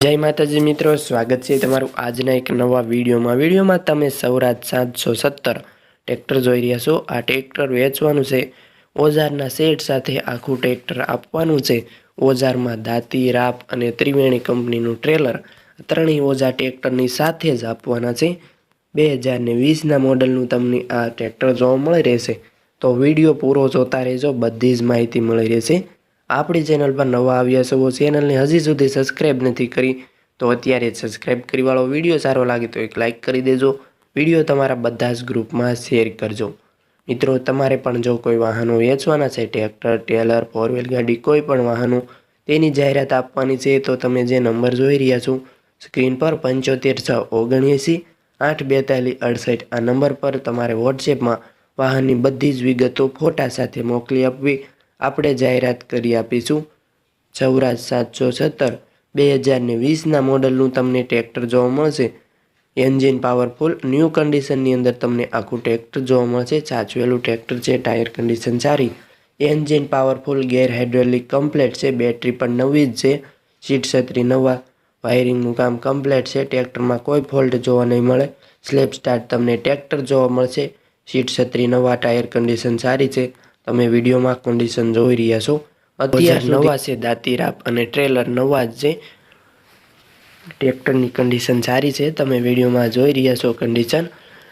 જય માતાજી મિત્રો, સ્વાગત છે તમારું આજના એક નવા વિડીયોમાં. વિડીયોમાં તમે સૌરાજ સાતસો સત્તર ટ્રેક્ટર જોઈ રહ્યા છો. આ ટ્રેક્ટર વેચવાનું છે. ઓઝારના સેટ સાથે આખું ટ્રેક્ટર આપવાનું છે. ઓઝારમાં દાંતી, રાપ અને ત્રિવેણી કંપનીનું ટ્રેલર ત્રણેય ઓઝા ટ્રેક્ટરની સાથે જ આપવાના છે. બે હજારને વીસના મોડલનું તમને આ ટ્રેક્ટર જોવા મળી રહેશે. તો વીડિયો પૂરો જોતા રહેજો. બધી જ માહિતી મળી રહેશે. આપણી ચેનલ પર નવા આવ્યા છો ચેનલને હજી સુધી સબસ્ક્રાઈબ નથી કરી, તો અત્યારે જ સબસ્ક્રાઈબ કરી વાળો વીડિયો સારો લાગે તો એક લાઇક કરી દેજો. વીડિયો તમારા બધા જ ગ્રુપમાં શેર કરજો. મિત્રો, તમારે પણ જો કોઈ વાહનો વેચવાના છે ટ્રેક્ટર ટેલર ફોર વ્હીલ ગાડી, કોઈ પણ વાહનો, તેની જાહેરાત આપવાની છે, તો તમે જે નંબર જોઈ રહ્યા છો સ્ક્રીન પર પંચોતેર છ ઓગણએંસી, આઠ બેતાલીસ અડસઠ, આ નંબર પર તમારે વોટ્સએપમાં વાહનની બધી જ વિગતો ફોટા સાથે મોકલી આપવી. આપણે જાહેરાત કરી આપીશું. સૌરાજ સાતસો સત્તર, બે હજારને વીસના મોડલનું તમને ટ્રેક્ટર જોવા મળશે. એન્જિન પાવરફુલ, ન્યૂ કન્ડિશનની અંદર તમને આખું ટ્રેક્ટર જોવા મળશે. સાચવેલું ટ્રેક્ટર છે, ટાયર કન્ડિશન સારી. Engine powerful, gear hydraulic complete છે, બેટરી પણ નવી જ છે. સીટ છત્રી નવા, વાયરિંગનું કામ કમ્પ્લેટ છે. ટ્રેક્ટરમાં કોઈ ફોલ્ટ જોવા નહીં મળે. સ્લેપ સ્ટાર્ટ તમને ટ્રેક્ટર જોવા મળશે. સીટ છત્રી નવા, ટાયર કન્ડિશન સારી છે. તમે વિડીયોમાં કન્ડિશન જોઈ રહ્યા છો. અત્યારે નવા છે દાંતીરાપ અને ટ્રેલર નવા જ છે. ટ્રેક્ટરની કન્ડિશન સારી છે. તમે વિડીયોમાં જોઈ રહ્યા છો કન્ડિશન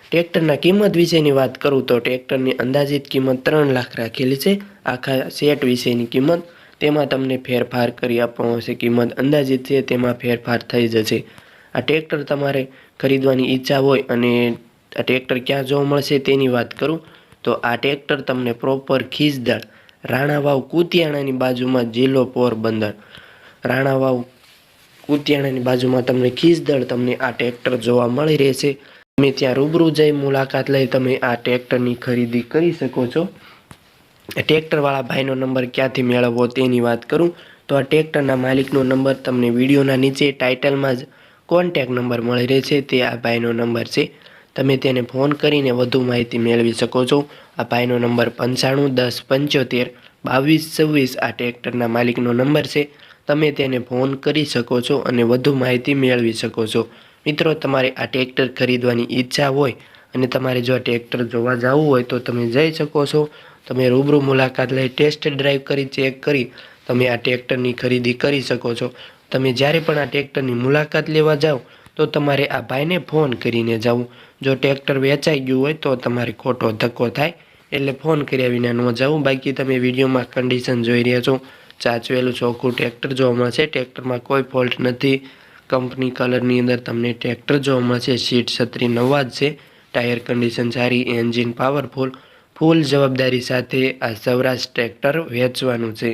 ટ્રેક્ટરના કિંમત વિશેની વાત કરું તો ટ્રેક્ટરની અંદાજિત કિંમત ત્રણ લાખ રાખેલી છે. આખા સેટ વિશેની કિંમત. તેમાં તમને ફેરફાર કરી આપવામાં આવશે. કિંમત અંદાજિત છે તેમાં ફેરફાર થઈ જશે. આ ટ્રેક્ટર તમારે ખરીદવાની ઈચ્છા હોય અને આ ટ્રેક્ટર ક્યાં જોવા મળશે તેની વાત કરું. તો આ ટ્રેક્ટર તમને પ્રોપર ખીજદળ, રાણાવાવ કુતિયાણાની બાજુમાં જિલ્લો પોરબંદર. રાણાવાવ કુતિયાણાની બાજુમાં તમને ખીજદળ તમને આ ટ્રેક્ટર જોવા મળી રહેશે. તમે ત્યાં રૂબરૂ જઈ મુલાકાત લઈ તમે આ ટ્રેક્ટરની ખરીદી કરી શકો છો. ટ્રેક્ટરવાળા ભાઈનો નંબર ક્યાંથી મેળવવો તેની વાત કરું. તો આ ટ્રેક્ટરના માલિકનો નંબર તમને વિડીયોના નીચે ટાઇટલમાં જ કોન્ટેક નંબર મળી રહેશે. તે આ ભાઈનો નંબર છે. તમે તેને ફોન કરીને વધુ માહિતી મેળવી શકો છો. આ ભાઈનો નંબર પંચાણું, દસ, પંચોતેર, બાવીસ, છવ્વીસ આ ટ્રેક્ટરના માલિકનો નંબર છે. તમે તેને ફોન કરી શકો છો અને વધુ માહિતી મેળવી શકો છો. મિત્રો, તમારે આ ટ્રેક્ટર ખરીદવાની ઈચ્છા હોય અને તમારે જો આ ટ્રેક્ટર જોવા જવું હોય તો તમે જઈ શકો છો. તમે રૂબરૂ મુલાકાત લઈ ટેસ્ટ ડ્રાઈવ કરી, ચેક કરી તમે આ ટ્રેક્ટરની ખરીદી કરી શકો છો. તમે જ્યારે પણ આ ટ્રેક્ટરની મુલાકાત લેવા જાઓ તો તમારે આ ભાઈને ફોન કરીને જવું જો ટ્રેક્ટર વેચાઈ ગયું હોય તો તમારે ખોટો ધક્કો થાય, એટલે ફોન કર્યા વિના ન જવું બાકી તમે વિડીયોમાં કન્ડિશન જોઈ રહ્યા છો. ચાચવેલું ચોખ્ખું ટ્રેક્ટર જોવા મળશે, ટ્રેક્ટરમાં કોઈ ફોલ્ટ નથી. કંપની કલરની અંદર તમને ટ્રેક્ટર જોવા મળશે, સીટ છત્રી નવા જ છે. ટાયર કન્ડિશન સારી એન્જિન પાવરફુલ ફૂલ જવાબદારી સાથે આ સૌરાષ્ટ્ર ટ્રેક્ટર વેચવાનું છે.